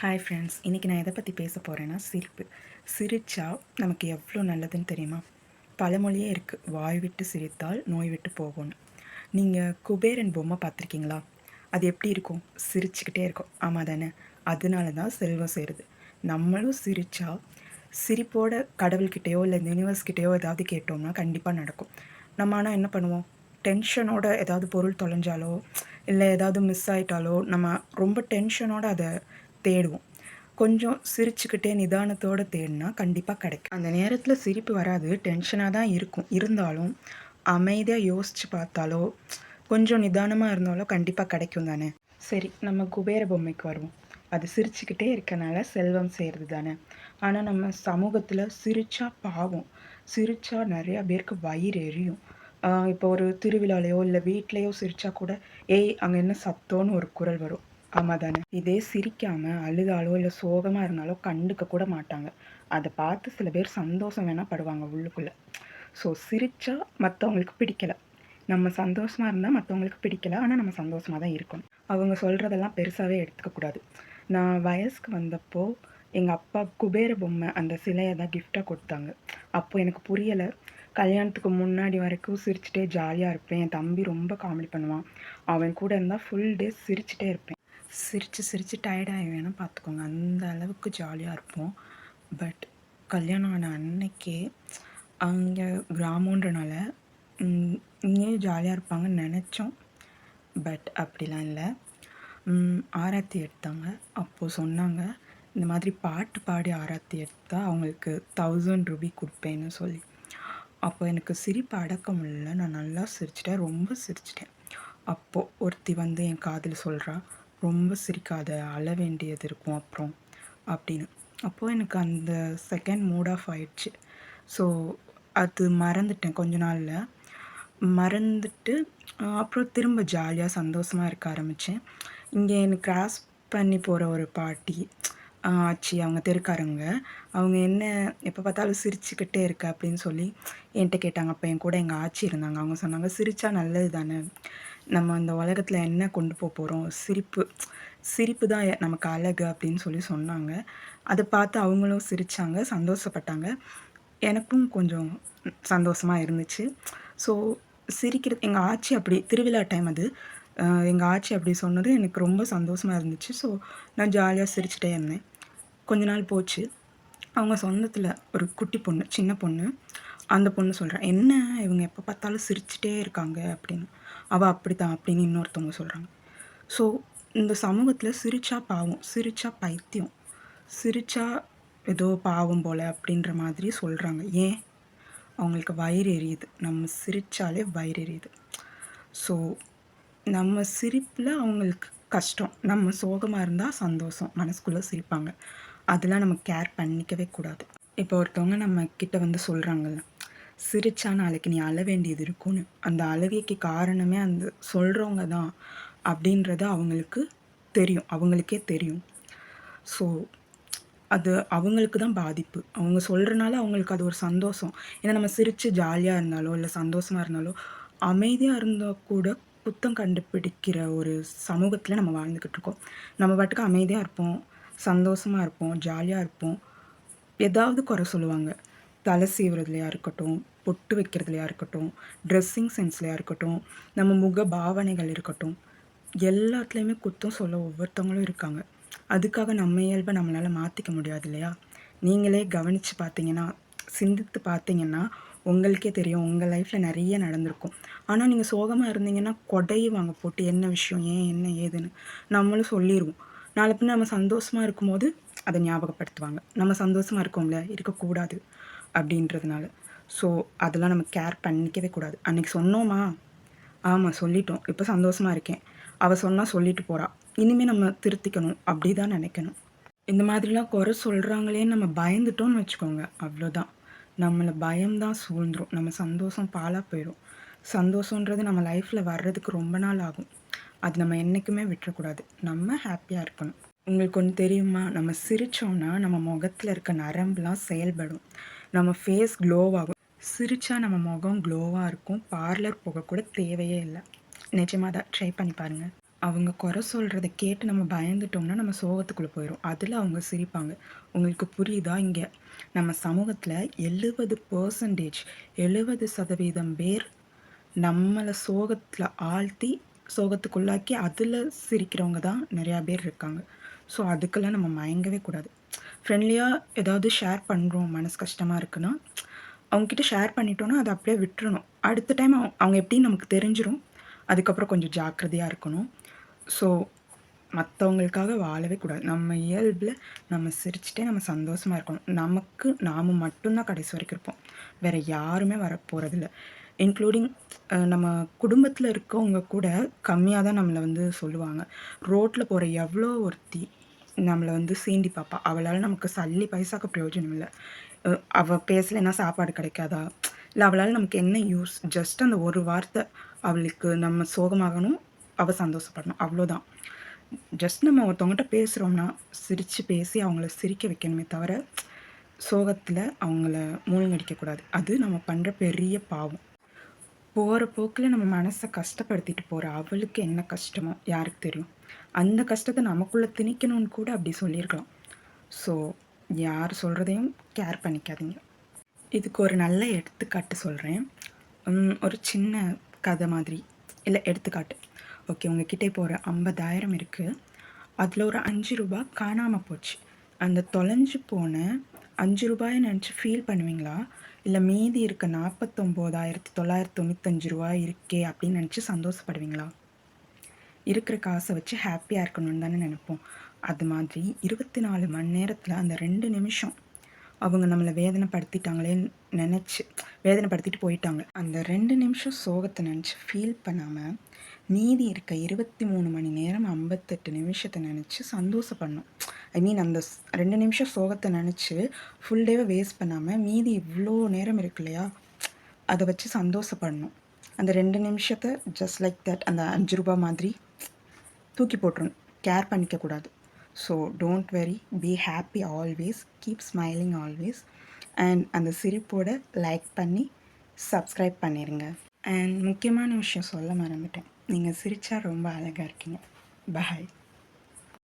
Hi friends இன்றைக்கி நான் எதை பற்றி பேச போகிறேன்னா சிரிப்பு. சிரித்தா நமக்கு எவ்வளோ நல்லதுன்னு தெரியுமா? பழமொழியே இருக்குது வாய் விட்டு சிரித்தால் நோய் விட்டு போகும்னு. நீங்கள் குபேரன் பொம்மை பார்த்துருக்கீங்களா? அது எப்படி இருக்கும்? சிரிச்சுக்கிட்டே இருக்கும். ஆமாம் தானே? அதனால தான் செல்வம் சேருது. நம்மளும் சிரித்தா சிரிப்போட கடவுள்கிட்டயோ இல்லை யூனிவர்ஸ்கிட்டயோ ஏதாவது கேட்டோம்னா கண்டிப்பாக நடக்கும். நம்ம ஆனால் என்ன பண்ணுவோம்? டென்ஷனோட ஏதாவது பொருள் தொலைஞ்சாலோ இல்லை ஏதாவது மிஸ் ஆயிட்டாலோ நம்ம ரொம்ப டென்ஷனோட அதை தேடுவோம். கொஞ்சம் சிரிச்சுக்கிட்டே நிதானத்தோடு தேடினா கண்டிப்பாக கிடைக்கும். அந்த நேரத்தில் சிரிப்பு வராது டென்ஷனாக தான் இருக்கும். இருந்தாலும் அமைதியாக யோசித்து பார்த்தாலோ கொஞ்சம் நிதானமாக இருந்தாலும் கண்டிப்பாக கிடைக்கும் தானே? சரி நம்ம குபேர பொம்மைக்கு வருவோம். அது சிரிச்சுக்கிட்டே இருக்கனால செல்வம் செய்கிறது தானே? ஆனால் நம்ம சமூகத்தில் சிரிச்சா பாவம். சிரிச்சா நிறையா பேருக்கு வயிறு எரியும். இப்போ ஒரு திருவிழாலையோ இல்லை வீட்லேயோ சிரிச்சா கூட ஏய் அங்கே என்ன சத்தோன்னு ஒரு குரல் வரும். ஆமாம் தானே இதே சிரிக்காமல் அழுதாலோ இல்லை சோகமாக இருந்தாலோ கண்டுக்க கூட மாட்டாங்க. அதை பார்த்து சில பேர் சந்தோஷம் வேணால் படுவாங்க உள்ளுக்குள்ளே. ஸோ சிரித்தா மற்றவங்களுக்கு பிடிக்கலை. நம்ம சந்தோஷமாக இருந்தால் மற்றவங்களுக்கு பிடிக்கல. ஆனால் நம்ம சந்தோஷமாக தான் இருக்கணும். அவங்க சொல்கிறதெல்லாம் பெருசாகவே எடுத்துக்கக்கூடாது நான் வயசுக்கு வந்தப்போ எங்கள் அப்பா குபேர பொம்மை அந்த சிலையை தான் கிஃப்டாக கொடுத்தாங்க. அப்போ எனக்கு புரியலை. கல்யாணத்துக்கு முன்னாடி வரைக்கும் சிரிச்சுட்டே ஜாலியாக இருப்பேன். என் தம்பி ரொம்ப காமெடி பண்ணுவான். அவன் கூட இருந்தால் ஃபுல் டே சிரிச்சுட்டே இருப்பேன். சிரித்து சிரித்து டயர்டாகி வேணால் பார்த்துக்கோங்க அந்த அளவுக்கு ஜாலியாக இருப்போம். பட் கல்யாணம் ஆன அன்னைக்கே அங்கே கிராமன்றனால இங்கேயும் ஜாலியாக இருப்பாங்கன்னு நினச்சோம். பட் அப்படிலாம் இல்லை. ஆராத்தி எடுத்தாங்க. அப்போது சொன்னாங்க இந்த மாதிரி பாட்டு பாடி ஆராத்தி எடுத்தால் அவங்களுக்கு தௌசண்ட் ருபி கொடுப்பேன்னு சொல்லி. அப்போ எனக்கு சிரிப்பு அடக்க முடியல நான் நல்லா சிரிச்சிட்டேன். ரொம்ப சிரிச்சிட்டேன். அப்போது ஒருத்தி வந்து என் காதில் சொல்கிறா ரொம்ப சிரிக்காத அழ வேண்டியது இருக்கும் அப்புறம் அப்படின்னு. அப்போது எனக்கு அந்த செகண்ட் மூட் ஆஃப் ஆயிடுச்சு. ஸோ அது மறந்துட்டேன் கொஞ்ச நாளில். மறந்துட்டு அப்புறம் திரும்ப ஜாலியாக சந்தோஷமாக இருக்க ஆரம்பித்தேன் இங்கே எனக்கு கிராஸ் பண்ணி போகிற ஒரு பாட்டி ஆச்சி அவங்க தெருக்காரங்க அவங்க என்ன எப்போ பார்த்தாலும் சிரிச்சுக்கிட்டே இருக்க அப்படின்னு சொல்லி என்கிட்ட கேட்டாங்க. அப்போ என் கூட எங்கள் ஆச்சி இருந்தாங்க. அவங்க சொன்னாங்க சிரித்தா நல்லது தானே நம்ம அந்த உலகத்தில் என்ன கொண்டு போக போகிறோம் சிரிப்பு. சிரிப்பு தான் நமக்கு அழகு அப்படின்னு சொல்லி சொன்னாங்க. அதை பார்த்து அவங்களும் சிரித்தாங்க சந்தோஷப்பட்டாங்க. எனக்கும் கொஞ்சம் சந்தோஷமாக இருந்துச்சு. ஸோ சிரிக்கிறது எங்கள் ஆட்சி அப்படி திருவிழா டைம் அது. எங்கள் ஆட்சி அப்படி சொன்னது எனக்கு ரொம்ப சந்தோஷமாக இருந்துச்சு. ஸோ நான் ஜாலியாக சிரிச்சிட்டே இருந்தேன். கொஞ்ச நாள் போச்சு. அவங்க சொந்தத்தில் ஒரு குட்டி பொண்ணு சின்ன பொண்ணு. அந்த பொண்ணு சொல்கிறேன் என்ன? இவங்க எப்போ பார்த்தாலும் சிரிச்சிட்டே இருக்காங்க அப்படின்னு. அவள் அப்படி தான் அப்படின்னு இன்னொருத்தவங்க சொல்கிறாங்க ஸோ இந்த சமூகத்தில் சிரிச்சா பாவம் சிரிச்சா பைத்தியம் சிரிச்சா ஏதோ பாவம் போல் அப்படின்ற மாதிரி சொல்கிறாங்க ஏன்? அவங்களுக்கு வயிறு எரியுது. நம்ம சிரித்தாலே வயிறு எரியுது. ஸோ நம்ம சிரிப்பில் அவங்களுக்கு கஷ்டம். நம்ம சோகமாக இருந்தால் சந்தோஷம். மனசுக்குள்ளே சிரிப்பாங்க. அதெல்லாம் நம்ம கேர் பண்ணிக்கவே கூடாது. இப்போ ஒருத்தவங்க நம்ம கிட்ட வந்து சொல்கிறாங்கல்ல சிரிச்சா நாளைக்கு நீ அழ வேண்டியது இருக்கும்னு. அந்த அழுகைக்கு காரணமே அந்த சொல்கிறவங்க தான். அப்படின்றது அவங்களுக்கு தெரியும். அவங்களுக்கே தெரியும். ஸோ அது அவங்களுக்கு தான் பாதிப்பு. அவங்க சொல்கிறனால அவங்களுக்கு அது ஒரு சந்தோஷம். ஏன்னா நம்ம சிரித்து ஜாலியாக இருந்தாலோ இல்லை சந்தோஷமாக இருந்தாலோ அமைதியாக இருந்தால் கூட குத்தம் கண்டுபிடிக்கிற ஒரு சமூகத்தில் நம்ம வாழ்ந்துக்கிட்டு இருக்கோம். நம்ம பாட்டுக்கு அமைதியாக இருப்போம் சந்தோஷமாக இருப்போம் ஜாலியாக இருப்போம். ஏதாவது குறை சொல்லுவாங்க. தலை சீவுறதுலையாக இருக்கட்டும் பொட்டு வைக்கிறதுலையாக இருக்கட்டும் ட்ரெஸ்ஸிங் சென்ஸ்லையாக இருக்கட்டும் நம்ம முக பாவனைகள் இருக்கட்டும் எல்லாத்துலேயுமே குத்தம் சொல்ல ஒவ்வொருத்தவங்களும் இருக்காங்க. அதுக்காக நம்ம இயல்பை நம்மளால் மாற்றிக்க முடியாது இல்லையா? நீங்களே கவனித்து பார்த்தீங்கன்னா சிந்தித்து பார்த்தீங்கன்னா உங்களுக்கே தெரியும் உங்கள் லைஃப்பில் நிறைய நடந்திருக்கும். ஆனால் நீங்கள் சோகமாக இருந்தீங்கன்னா கொடையுவாங்க போட்டு என்ன விஷயம் ஏன் என்ன ஏதுன்னு நம்மளும் சொல்லிடுவோம் நாளை பின்ன நம்ம சந்தோஷமாக இருக்கும்போது அதை ஞாபகப்படுத்துவாங்க. நம்ம சந்தோஷமாக இருக்கோம்ல இருக்கக்கூடாது. அப்படின்றதுனால. ஸோ அதெல்லாம் நம்ம கேர் பண்ணிக்கவே கூடாது. அன்றைக்கி சொன்னோமா? ஆமாம் சொல்லிட்டோம். இப்போ சந்தோஷமாக இருக்கேன். அவள் சொன்னால் சொல்லிட்டு போகிறா இனிமேல் நம்ம திருத்திக்கணும். அப்படி தான் நினைக்கணும். இந்த மாதிரிலாம் குறை சொல்கிறாங்களேன்னு நம்ம பயந்துட்டோம்னு வச்சுக்கோங்க. அவ்வளோதான். நம்மளை பயம்தான் சூழ்ந்துடும் நம்ம சந்தோஷம் பாலாக போயிடும் சந்தோஷன்றது நம்ம லைஃப்பில் வர்றதுக்கு ரொம்ப நாள் ஆகும். அது நம்ம என்றைக்குமே விட்டுறக்கூடாது. நம்ம ஹாப்பியாக இருக்கணும். உங்களுக்கு ஒன்று தெரியுமா? நம்ம சிரித்தோம்னா நம்ம முகத்தில் இருக்க நரம்புலாம் செயல்படும். நம்ம ஃபேஸ் க்ளோவாகும் சிரித்தா நம்ம முகம் க்ளோவாக இருக்கும். பார்லர் போக கூட தேவையே இல்லை. நிஜமாக தான். ட்ரை பண்ணி பாருங்கள் அவங்க குறை சொல்கிறத கேட்டு நம்ம பயந்துட்டோம்னா நம்ம சோகத்துக்குள்ளே போயிடும் அதில் அவங்க சிரிப்பாங்க. உங்களுக்கு புரியுதா இங்கே? நம்ம சமூகத்தில் எழுபது பர்சன்டேஜ் எழுபது சதவீதம் பேர் நம்மளை சோகத்தில் ஆழ்த்தி சோகத்துக்குள்ளாக்கி அதில் சிரிக்கிறவங்க தான் நிறையா பேர் இருக்காங்க. ஸோ அதுக்கெல்லாம் நம்ம மயங்கவே கூடாது. ஃப்ரெண்ட்லியாக ஏதாவது ஷேர் பண்ணுறோம் மனசு கஷ்டமாக இருக்குன்னா அவங்கக்கிட்ட ஷேர் பண்ணிட்டோன்னா அதை அப்படியே விட்டுறணும். அடுத்த டைம் அவங்க எப்படின்னு நமக்கு தெரிஞ்சிடும் அதுக்கப்புறம் கொஞ்சம் ஜாக்கிரதையாக இருக்கணும். ஸோ மற்றவங்களுக்காக வாழவே கூடாது. நம்ம இயல்பில் நம்ம சிரிச்சுட்டே நம்ம சந்தோஷமாக இருக்கணும். நமக்கு நாம் மட்டும்தான் கடைசி வரைக்கும் இருப்போம். வேறு யாருமே வர போகிறதில்ல இன்க்ளூடிங் நம்ம குடும்பத்தில் இருக்கவங்க கூட கம்மியாக தான் நம்மளை வந்து சொல்லுவாங்க. ரோட்டில் போகிற எவ்வளோ ஒருத்தி நம்மளை வந்து சீண்டி பார்ப்பா அவளால் நமக்கு சல்லி பைசாக்கு பிரயோஜனம் இல்லை. அவள் பேசலைன்னா சாப்பாடு கிடைக்காதா? இல்லை அவளால் நமக்கு என்ன யூஸ் ஜஸ்ட் அந்த ஒரு வார்த்தை அவளுக்கு நம்ம சோகமாகணும் அவள் சந்தோஷப்படணும். அவ்வளோதான். ஜஸ்ட் நம்ம ஒருத்தவங்ககிட்ட பேசுகிறோம்னா சிரித்து பேசி அவங்கள சிரிக்க வைக்கணுமே தவிர சோகத்தில் அவங்கள மூழ்கடிக்கக்கூடாது அது நம்ம பண்ணுற பெரிய பாவம். போகிற போக்கில் நம்ம மனசை கஷ்டப்படுத்திட்டு போகிற அவளுக்கு என்ன கஷ்டமோ யாருக்கு தெரியும்? அந்த கஷ்டத்தை நமக்குள்ளே திணிக்கணும்னு கூட அப்படி சொல்லியிருக்கலாம். ஸோ யார் சொல்கிறதையும் கேர் பண்ணிக்காதீங்க. இதுக்கு ஒரு நல்ல எடுத்துக்காட்டு சொல்கிறேன் ஒரு சின்ன கதை மாதிரி. இல்லை எடுத்துக்காட்டு. ஓகே உங்ககிட்ட இப்போ ஒரு ஐம்பதாயிரம் இருக்குது அதில் ஒரு அஞ்சு ரூபா காணாமல் போச்சு. அந்த தொலைஞ்சு போன அஞ்சு ரூபாயை நினச்சி ஃபீல் பண்ணுவீங்களா? இல்லை மீதி இருக்க நாற்பத்தொம்போதாயிரத்தி தொள்ளாயிரத்தி தொண்ணூத்தஞ்சு ரூபா இருக்கே அப்படின்னு நினச்சி சந்தோஷப்படுவீங்களா? இருக்கிற காசை வச்சு ஹாப்பியாக இருக்கணும்னு தானே நினைப்போம். அது மாதிரி இருபத்தி நாலு மணி நேரத்தில் அந்த ரெண்டு நிமிஷம் அவங்க நம்மளை வேதனைப்படுத்திட்டாங்களேன்னு நினச்சி வேதனைப்படுத்திட்டு போயிட்டாங்க. அந்த ரெண்டு நிமிஷம் சோகத்தை நினச்சி ஃபீல் பண்ணாமல் மீதி இருக்க இருபத்தி மூணு மணி நேரம் ஐம்பத்தெட்டு நிமிஷத்தை நினச்சி சந்தோஷப்படணும். ஐ மீன் அந்த ரெண்டு நிமிஷம் சோகத்தை நினச்சி ஃபுல் டேவை வேஸ்ட் பண்ணாமல் மீதி இவ்வளோ நேரம் இருக்கு இல்லையா? அதை வச்சு சந்தோஷப்படணும். அந்த ரெண்டு நிமிஷத்தை ஜஸ்ட் லைக் தட் அந்த அஞ்சு ரூபா மாதிரி தூக்கி போட்டுருணும் care பண்ணிக்கக்கூடாது so don't very be happy always keep smiling always and அந்த சிரிப்போட லைக் பண்ணி சப்ஸ்கிரைப் பண்ணிடுங்க அண்ட் முக்கியமான விஷயம் சொல்ல மறந்துட்டேன். நீங்கள் சிரித்தா ரொம்ப அழகாக இருக்கீங்க. பாய்